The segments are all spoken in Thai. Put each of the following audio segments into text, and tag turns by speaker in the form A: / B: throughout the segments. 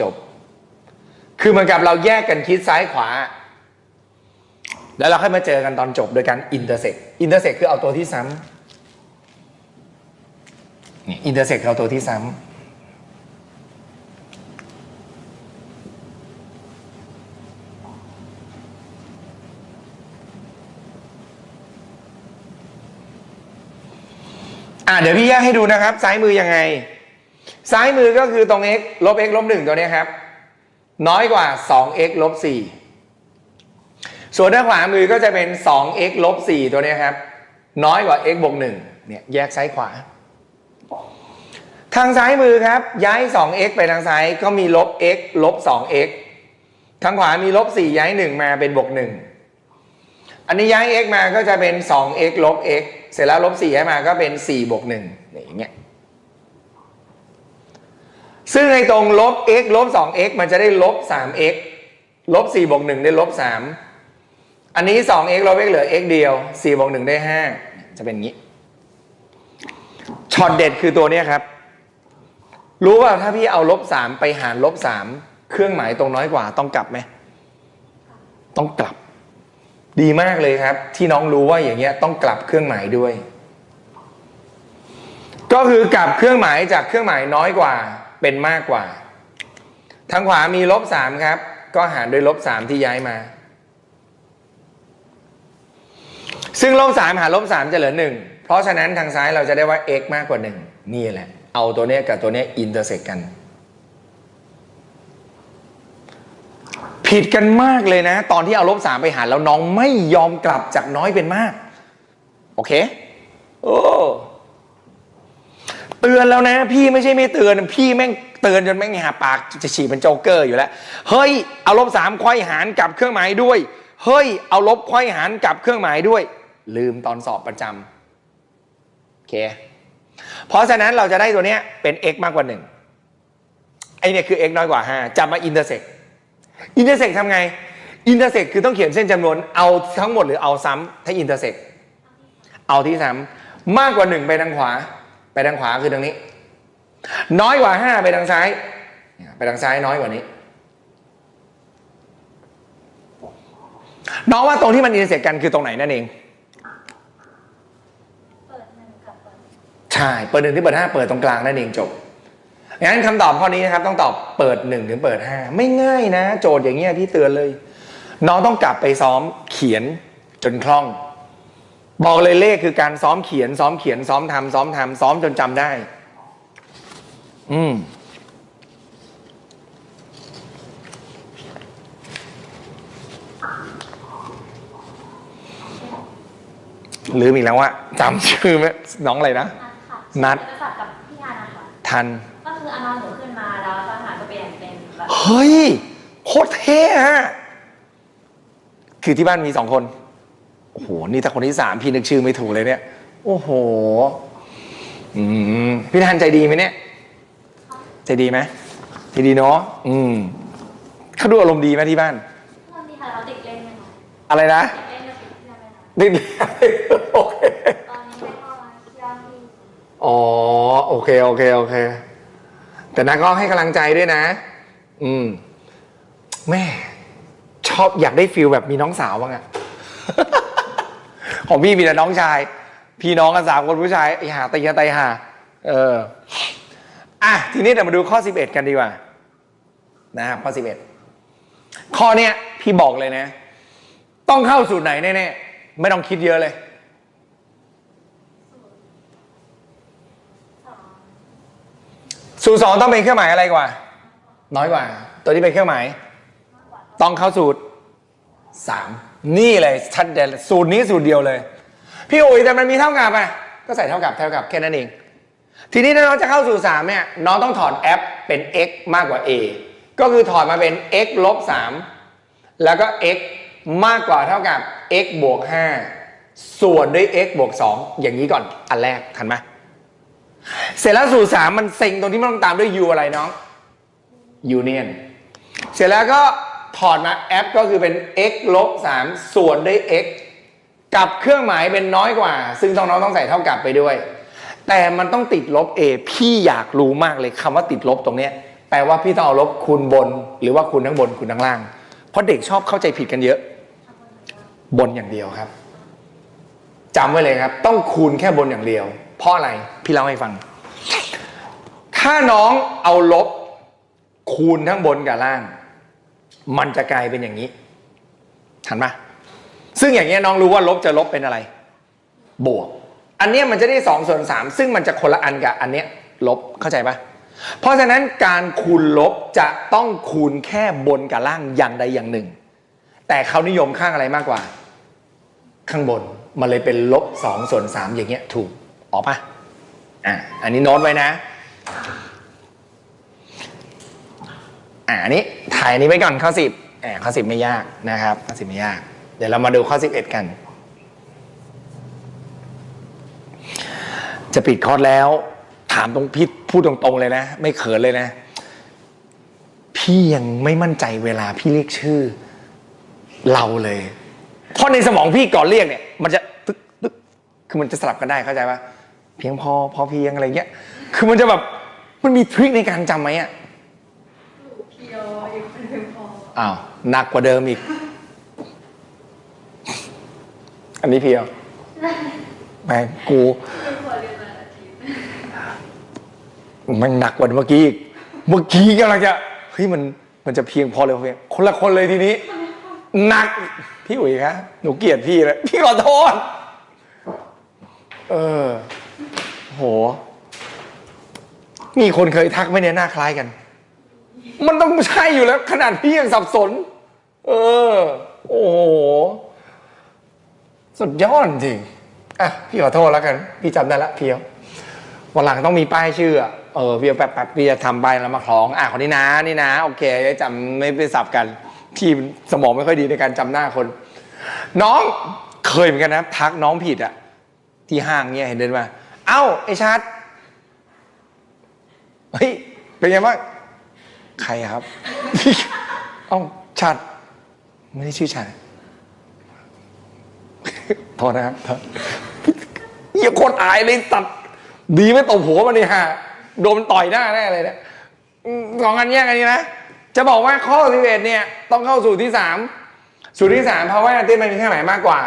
A: จบ คือเหมือนกับเราแยกกันคิดซ้ายขวา แล้วเราค่อยมาเจอกันตอนจบโดยการอินเตอร์เซ็กอินเตอร์เซ็กคือเอาตัวที่ซ้ำนี่อินเตอร์เซ็กเอาตัวที่ซ้ำอะเดี๋ยวพี่แยกให้ดูนะครับ ซ้ายมือยังไง ซ้ายมือก็คือตรง x ลบ x ลบหนึ่งตัวเนี้ยครับ น้อยกว่า 2x ลบ4ส่วนด้านขวามือก็จะเป็น 2x ลบ4ตัวเนี้ยครับ น้อยกว่า x บวก1เนี่ยแยกซ้ายขวา ทางซ้ายมือครับ ย้าย 2x ไปทางซ้ายก็มีลบ x ลบ 2x ทางขวามีลบ 4 ย้าย 1 มาเป็นบวก 1 อันนี้ย้าย x มาก็จะเป็น 2x ลบ x เสร็จแล้วลบ4ย้ายมาก็เป็น 4 บวก1เนี่อย่างเงี้ย ซึ่งในตรงลบ x ลบ 2x มันจะได้ลบ 3x ลบ4บวก1ได้ลบ 3 อันนี้ 2x ลบ x เหลือ x เดียว4บวก1ได้ 5 จะเป็นงี้ ช็อตเด็ดคือตัวนี้ครับ รู้ว่าถ้าพี่เอาลบ 3 ไปหารลบ 3 เครื่องหมายตรงน้อยกว่าต้องกลับไหม ต้องกลับ ดีมากเลยครับ ที่น้องรู้ว่าอย่างเงี้ยต้องกลับเครื่องหมายด้วย ก็คือกลับเครื่องหมายจากเครื่องหมายน้อยกว่า เป็นมากกว่า ทางขวามีลบสามครับ ก็หารด้วยลบสามที่ย้ายมา ซึ่งลบสามหารลบสามจะเหลือหนึ่งเพราะฉะนั้นทางซ้ายเราจะได้ว่า x มากกว่าหนึ่งนี่แหละ เอาตัวเนี้ยกับตัวเนี้ยอินเตอร์เซ็กกัน ผิดกันมากเลยนะ ตอนที่เอาลบสามไปหารแล้วน้องไม่ยอมกลับจากน้อยเป็นมาก โอเค โอ้ เตือนแล้วนะ พี่ไม่ใช่ไม่เตือนพี่แม่งเตือนจนแม่งหาปากจะฉี่เป็นโจ๊กเกอร์อยู่แล้ว เฮ้ยเอาลบสามควายหารกับเครื่องหมายด้วย เฮ้ยเอาลบควายหารกับเครื่องหมายด้วย ลืมตอนสอบประจำโอเค เพราะฉะนั้นเราจะได้ตัวเนี้ยเป็น x มากกว่า1ไอเนี่ยคือ x น้อยกว่า5จะมาอินเตอร์เซ็กอินเตอร์เซ็กทำไงอินเตอร์เซ็กคือต้องเขียนเส้นจำนวนเอาทั้งหมดหรือเอาซ้ำถ้าอินเตอร์เซ็กเอาที่ซ้ำมากกว่า1ไปทางขวา ไปทางขวาคือทางนี้ น้อยกว่า5ไปทางซ้าย ไปทางซ้ายน้อยกว่านี้ น้องว่าตรงที่มันอินเตอร์เซ็กกันคือตรงไหนนั่นเองใช่เปิดหนึ่งที่เปิดห้าเปิดตรงกลางนั่นเองจบงั้นคำตอบข้อนี้นะครับ ต้องตอบเปิดหนึ่งถึงเปิดห้าไม่ง่ายนะ โจทย์อย่างเงี้ยพี่เตือนเลย น้องต้องกลับไปซ้อมเขียนจนคล่อง บอกเลยเลขคือการซ้อมเขียน ซ้อมเขียน ซ้อมทำซ้อมทำซ้อมจนจำได้ อืมลืมอีกแล้วว่าจำชื่อไหมน้องอะไรนะ
B: นัดค่ะ
A: นัด
B: จะสับกับพี่งานนะคะ
A: ทัน
B: ก็คือเอานอนหนูขึ้นมาแล้วทหารก็เปลี่ยนเป็นแบบ
A: เฮ้ยโคตรเท่ฮะคือที่บ้านมีสองคน โอ้โห นี่ถ้าคนที่สามพี่นึกชื่อไม่ถูกเลยเนี่ย โอ้โห อืมพี่ทันใจดีไหมเนี่ย ใจดีไหมใจดีเนาะ อืมเขาดูอารมณ์ดีไหมที่บ้าน
B: วันนี้ค่ะเราติดเล่นไหมคะ
A: อะไรนะ
B: ติดเล่นกับติดเพื่อนไหมคะ
A: นี่ โอเค
B: ตอนนี้ไม่เข้ามาเชื่อพี่
A: อ๋อ โอเค โอเค โอเค แต่นาก็ให้กำลังใจด้วยนะ อืม แม่ ชอบอยากได้ฟิลแบบมีน้องสาวบ้างอะ ของพี่มีแต่น้องชาย พี่น้องกันสามคนผู้ชายไอ้หาตีกันไตหา เอออะทีนี้เดี๋ยวมาดูข้อ 11 กันดีกว่า นะครับข้อ 11 ข้อเนี้ยพี่บอกเลยนะ ต้องเข้าสูตรไหนแน่ๆไม่ต้องคิดเยอะเลย
B: สู
A: ตรสองต้องเป็นเครื่องหมายอะไรกว่า น้อยกว่า ตัวที่เป็นเครื่องหมาย ต้องเข้าสูตรสาม นี่เลยชัดเจนสูตรนี้สูตรเดียวเลย พี่อุ๋ยแต่มันมีเท่ากับอะก็ใส่เท่ากับเท่ากับแค่นั้นเอง ทีนี้ถ้าน้องจะเข้าสู่สามเนี่ยน้องต้องถอดแอปเป็น x มากกว่า a ก็คือถอดมาเป็น x ลบสามแล้วก็ x มากกว่าเท่ากับ x บวกห้าส่วนด้วย x บวกสองอย่างนี้ก่อนอันแรกทันไหมเสร็จแล้วสูตรสามมันเซ็งตรงที่มันต้องตามด้วย u อะไรน้อง union เสร็จแล้วก็ ถอดมาแอปก็คือเป็น x ลบสส่วนด้วย x กับเครื่องหมายเป็นน้อยกว่า ซึ่งต้องน้องต้องใส่เท่ากับไปด้วย แต่มันต้องติดลบ a พี่อยากรู้มากเลยคำว่าติดลบตรงเนี้ยแลว่าพี่ต้องเอาลบคูณบน หรือว่าคูณทั้งบนคูณทั้งล่าง เพราะเด็กชอบเข้าใจผิดกันเยอะ บนอย่างเดียวครับจำไว้เลยครับ ต้องคูณแค่บนอย่างเดียว เพราะอะไรพี่เล่าให้ฟัง ถ้าน้องเอาลบคูณทั้งบนกับล่าง มันจะกลายเป็นอย่างนี้หันมซึ่งอย่างเงี้ยน้องรู้ว่าลบจะลบเป็นอะไร บวก อันเนี้ยมันจะได้สองส่วนสามซึ่งมันจะคนละอันกับอันเนี้ยลบเข้าใจปะเพราะฉะนั้นการคูณลบจะต้องคูณแค่บนกับล่างอย่างใดอย่างหนึ่ง แต่เขานิยมข้างอะไรมากกว่า ข้างบนมันเลยเป็นลบสองส่วนสามอย่างเงี้ยถูกออกปะอะอันนี้โน้ตไว้นะ อ่าอันนี้ถ่ายนี้ไว้ก่อนข้อสิบอ่าข้อสิบไม่ยากนะครับข้อสิบไม่ยาก เดี๋ยวเรามาดูข้อสิบเอ็ดกัน จะปิดคอร์สแล้ว ถามตรงพี่พูดตรงๆเลยนะ ไม่เขินเลยนะ พี่ยังไม่มั่นใจเวลาพี่เรียกชื่อ เราเลย เพราะในสมองพี่ก่อนเรียกเนี่ย มันจะตึ๊กตึ๊กคือมันจะสลับกันได้เข้าใจปะเพียงพอพอเพียงอะไรเงี้ย คือมันจะแบบมันมีทริคในการจำไหมอะ
B: เพียวอีกคนหนึ่งพ อ
A: อ้าวหนักกว่าเดิมอีก อันนี้เพียวแม่งกู
B: ไม่พอเรียนมาอาทิตย์
A: มันหนักกว่าเมื่อกี้อีกเมื่อกี้กำลังจะเฮ้ยมันมันจะเพียงพอเลยเพียงคนละคนเลยทีนี้หนักพี่อุ๋ยครับหนูเกลียดพี่เลยพี่ขอโทษเออโห มีคนเคยทักไหมเนี่ยหน้าคล้ายกัน มันต้องใช่อยู่แล้ว ขนาดพี่ยังสับสน เออ โอ้โห สุดยอดจริง อะ พี่ขอโทษแล้วกัน พี่จำได้ละเพียววันหลังต้องมีป้ายชื่อ เออเพี่แป๊บแป๊บพี่จะทำป้ายแล้วมาคล้อง อะคนนี้นะ นี่นะ โอเคจะจำไม่ไปสับกันพี่สมองไม่ค่อยดีในการจำหน้าคน น้องเคยเหมือนกันนะ ทักน้องผิดอะที่ห้างเนี่ยเห็นเดินมา เอ้าไอชัดเฮ้ยเป็นไงบ้าง ใครอะครับ เอ้าชัด ไม่ได้ชื่อชัดโทษนะครับโทษเหี้ยโคตรอายเลยตัด ดีไม่ตบหัวมันนี่ฮะโดนต่อยหน้าแน่เลยเนี่ยอืมสองอันแยกกันนี้นะ จะบอกว่าข้อสิบเอ็ดเนี่ย ต้องเข้าสู่ที่สามสูตรที่สามเพราะว่าเต้นมันมีเครื่องหมายมากกว่า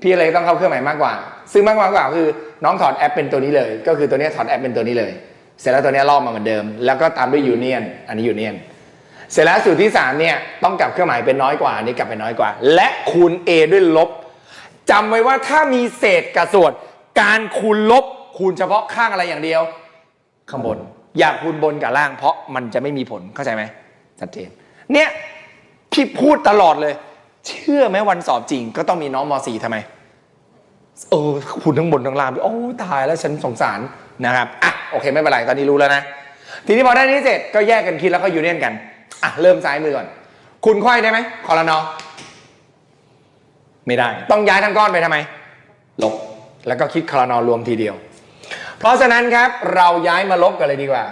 A: พี่อะไรต้องเข้าเครื่องหมายมากกว่า ซึ่งมากกว่ากว่าคือ น้องถอดแอปเป็นตัวนี้เลย ก็คือตัวเนี้ยถอดแอปเป็นตัวนี้เลย เสร็จแล้วตัวนี้ลอกมาเหมือนเดิม แล้วก็ตามด้วยยูเนียนอันนี้ยูเนียนเสร็จแล้วสูตรที่สามเนี่ยต้องกลับเครื่องหมายเป็นน้อยกว่าอันนี้กลับเป็นน้อยกว่า และคูณ a ด้วยลบจำไว้ว่าถ้ามีเศษกับส่วน การคูณลบคูณเฉพาะข้างอะไรอย่างเดียว ข้างบน อย่าคูณบนกับล่าง เพราะมันจะไม่มีผลเข้าใจไหมชัดเจน เนี่ยพี่พูดตลอดเลย เชื่อไหมวันสอบจริง ก็ต้องมีน้องม .4 ทำไมเออคูณทั้งบนทั้งล่างโอ้ตายแล้วฉันสงสารนะครับอะ โอเคไม่เป็นไรตอนนี้รู้แล้วนะ ทีนี้พอได้นี้เสร็จก็แยกกันคิดแล้วก็ยูเนียนกันอะเริ่มซ้ายมือก่อนคูณไขว้ได้ไหมคอรนอไม่ได้ ต้องย้ายทั้งก้อนไปทำไม ลบ แล้วก็คิดคลานอรวมทีเดียว เพราะฉะนั้นครับเราย้ายมาลบกันเลยดีกว่า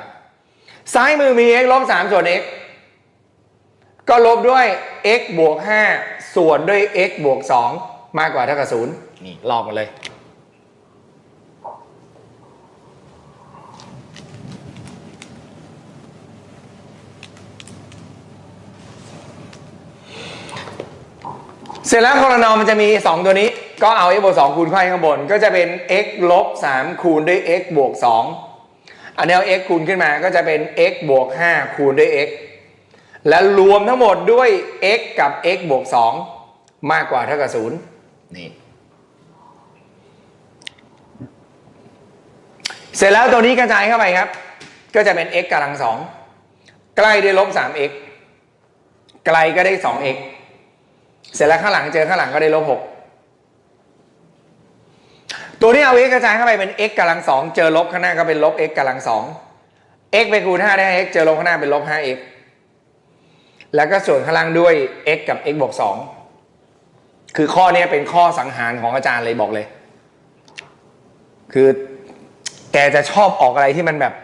A: ซ้ายมือมี x ลบ3ส่วน x ก็ลบด้วย x บวก5ส่วนด้วย x บวก2มากกว่าเท่ากับ0นี่ลอกมาเลย เสร็จแล้วคอรนอมันจะมี 2 ตัวนี้ ก็เอา x บวก2คูณไขว้ข้างบน ก็จะเป็น x ลบ3คูณด้วย x บวก2อันนี้เอา x คูณขึ้นมาก็จะเป็น x บวก5คูณด้วย x และรวมทั้งหมดด้วย x กับ x บวก2มากกว่าเท่ากับ0นี่ เสร็จแล้วตัวนี้กระจายเข้าไปครับ ก็จะเป็น x กำลังสองใกล้ด้วยลบ 3x ไกลก็ได้ 2x เสร็จแล้วข้างหลังเจอข้างหลังก็ได้ลบหกตัวนี้เอา x กระจายเข้าไปเป็น x กำลังสองเจอลบข้างหน้าก็เป็นลบ x กำลังสอง x ไปคูณ5ได้ x เจอลบข้างหน้าเป็นลบ 5x แล้วก็ส่วนข้างล่างด้วย x กับ x บวก2คือข้อนี้เป็นข้อสังหารของอาจารย์เลยบอกเลย คือแกจะชอบออกอะไรที่มันแบบ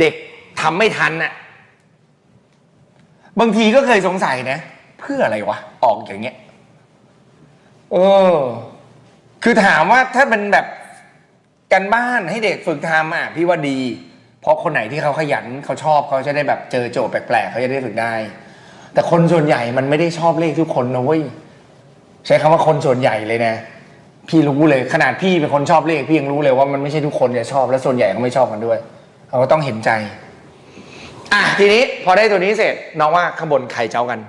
A: เด็กทำไม่ทันน่ะ บางทีก็เคยสงสัยนะ เพื่ออะไรวะ ออกอย่างเงี้ย เออ คือถามว่าถ้าเป็นแบบกันบ้านให้เด็กฝึกทำอะพี่ว่าดี เพราะคนไหนที่เขาขยันเขาชอบเขาจะได้แบบเจอโจทย์แปลกๆเขาจะได้ฝึกได้ แต่คนส่วนใหญ่มันไม่ได้ชอบเลขทุกคนนะเว้ยใช้คำว่าคนส่วนใหญ่เลยนะ พี่รู้เลยขนาดพี่เป็นคนชอบเลขพี่ยังรู้เลยว่ามันไม่ใช่ทุกคนจะชอบและส่วนใหญ่ก็ไม่ชอบกันด้วยเราก็ต้องเห็นใจ อะทีนี้พอได้ตัวนี้เสร็จน้องว่าข้างบนใครเจ้ากัน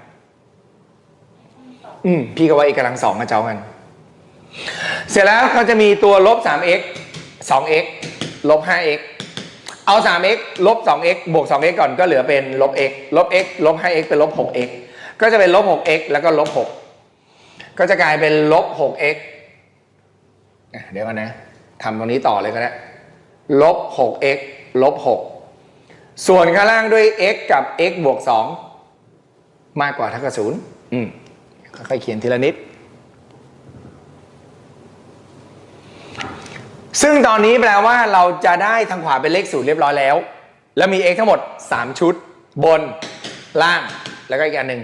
A: อืมพี่ก็ว่าอีกกำลังสองมาเจ้ากัน เสร็จแล้วเขาจะมีตัวลบ 3x 2x ลบ 5x เอา 3x ลบ 2x บวก 2x ก่อนก็เหลือเป็นลบ x ลบ x ลบ 5x เป็นลบ 6x ก็จะเป็นลบ 6x แล้วก็ลบ 6 ก็จะกลายเป็นลบ 6x เดี๋ยวกันนะทำตรงนี้ต่อเลยก็ได้ลบ 6x ลบ 6 ส่วนข้างล่างด้วย x กับ x บวก 2 มากกว่าเท่ากับศูนย์อืม ค่อยๆเขียนทีละนิด ซึ่งตอนนี้แปลว่าเราจะได้ทางขวาเป็นเลขศูนย์เรียบร้อยแล้ว แล้วมี x ทั้งหมด 3 ชุด บนล่างแล้วก็อีกอันหนึ่ง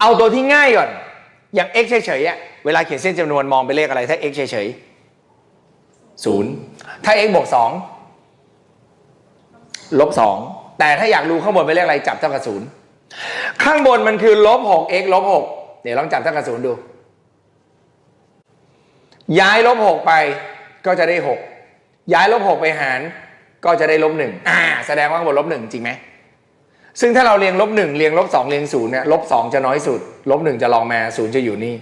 A: เอาตัวที่ง่ายก่อน อย่าง x เฉยๆเวลาเขียนเส้นจำนวนมองเป็นเลขอะไร ถ้า x เฉยๆศูนย์ถ้า x บวกสองลบสองแต่ถ้าอยากรู้ข้างบนเป็นเลขอะไรจับเท่ากับศูนย์ ข้างบนมันคือลบหก x ลบหกเดี๋ยวลองจับเท่ากับศูนย์ดู ย้ายลบหกไปก็จะได้หกย้ายลบหกไปหารก็จะได้ลบหนึ่งอ่า แสดงว่าข้างบนลบหนึ่งจริงไหมซึ่งถ้าเราเรียงลบหนึ่งเรียงลบสองเรียงศูนย์เนี่ยลบสองจะน้อยสุด ลบหนึ่งจะลองมาศูนย์จะอยู่นี่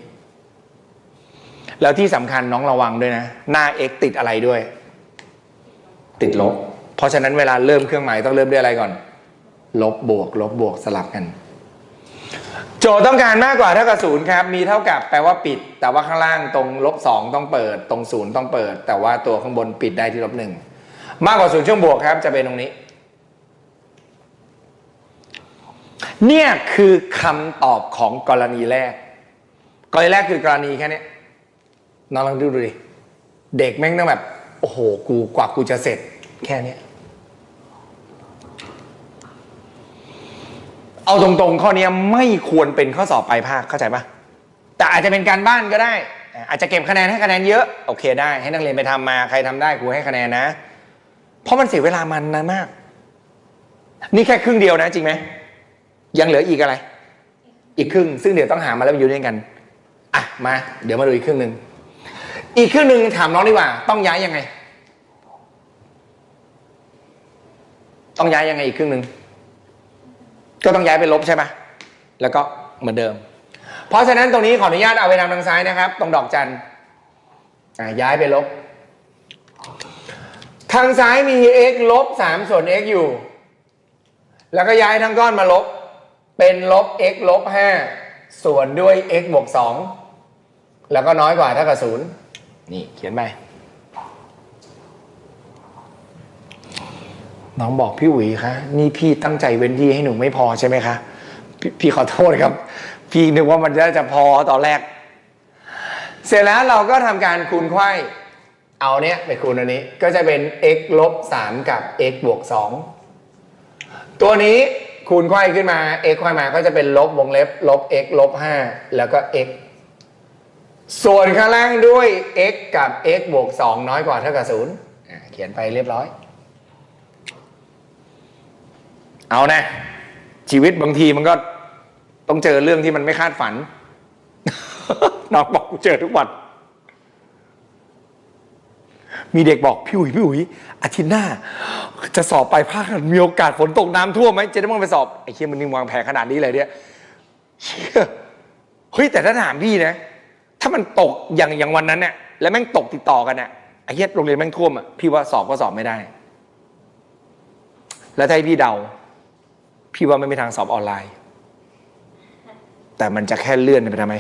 A: แล้วที่สำคัญน้องระวังด้วยนะ หน้า x ติดอะไรด้วย ติดลบ เพราะฉะนั้นเวลาเริ่มเครื่องหมายต้องเริ่มด้วยอะไรก่อน ลบบวก ลบบวกสลับกัน โจทย์ต้องการมากกว่าเท่ากับศูนย์ครับ มีเท่ากับแปลว่าปิด แต่ว่าข้างล่างตรงลบสองต้องเปิด ตรงศูนย์ต้องเปิด แต่ว่าตัวข้างบนปิดได้ที่ลบหนึ่งมากกว่าศูนย์ช่วงบวกครับ จะเป็นตรงนี้ เนี่ยคือคำตอบของกรณีแรก กรณีแรกคือกรณีแค่นี้น้องลองดูดูดิ เด็กแม่งต้องแบบ โอ้โห กูกว่ากูจะเสร็จ แค่นี้ เอาตรงๆ ข้อนี้ไม่ควรเป็นข้อสอบปลายภาคเข้าใจปะแต่อาจจะเป็นการบ้านก็ได้ อาจจะเก็บคะแนนให้คะแนนเยอะโอเคได้ ให้นักเรียนไปทำมาใครทำได้ครูให้คะแนนนะ เพราะมันเสียเวลามันนานมาก นี่แค่ครึ่งเดียวนะ จริงไหมยังเหลืออีกอะไร อีกครึ่ง ซึ่งเดี๋ยวต้องหามาแล้วมาอยู่ด้วยกันอะมา เดี๋ยวมาดูอีกครึ่งหนึ่งอีกครึ่งหนึ่งถามน้องดีกว่า ต้องย้ายยังไง ต้องย้ายยังไงอีกครึ่งหนึ่ง ก็ต้องย้ายไปลบใช่ไหมแล้วก็เหมือนเดิม เพราะฉะนั้นตรงนี้ขออนุญาตเอาไปทำทางซ้ายนะครับ ตรงดอกจันย้ายไปลบ ทางซ้ายมี x ลบ3ส่วน x อยู่ แล้วก็ย้ายทั้งก้อนมาลบ เป็นลบ x ลบ5ส่วนด้วย x บวก2แล้วก็น้อยกว่าเท่ากับ0นี่เขียนไป น้องบอกพี่อุ๋ยคะนี่พี่ตั้งใจเว้นที่ให้หนูไม่พอใช่ไหมคะพพี่ขอโทษครับ พี่นึกว่ามันจะจะพอตอนแรก เสร็จแล้วเราก็ทำการคูณไขว้เอาเนี้ยไปคูณอันนี้ ก็จะเป็น x ลบ3กับ x บวก2ตัวนี้คูณไขว้ขึ้นมา x ไขว้มาก็จะเป็นลบวงเล็บลบ x ลบ5แล้วก็ x ส่วนข้างล่างด้วย x กับ x บวก2น้อยกว่าเท่ากับ0เขียนไปเรียบร้อย เอานะ ชีวิตบางทีมันก็ต้องเจอเรื่องที่มันไม่คาดฝัน น้องบอกกูเจอทุกวัน มีเด็กบอกพี่อุ๋ยพี่อุ๋ยอาทิตย์หน้า จะสอบไปลายภาคมีโอกาสฝนตกน้ำท่วมไหมจะได้มึงไปสอบไอ้เชี่ยมันนิ่งวางแผนขนาดนี้เลยเนี่ยเชี่ยเฮ้ยแต่ถ้าถามพี่นะ ถ้ามันตกอย่างอย่างวันนั้นเนี่ยแล้วแม่งตกติดต่อกันเนี่ยไอ้เหี้ยโรงเรียนแม่งท่วมอะพี่ว่าสอบก็สอบไม่ได้ แล้วถ้าให้พี่เดา พี่ว่าไม่มีทางสอบออนไลน์ แต่มันจะแค่เลื่อนไปทำไม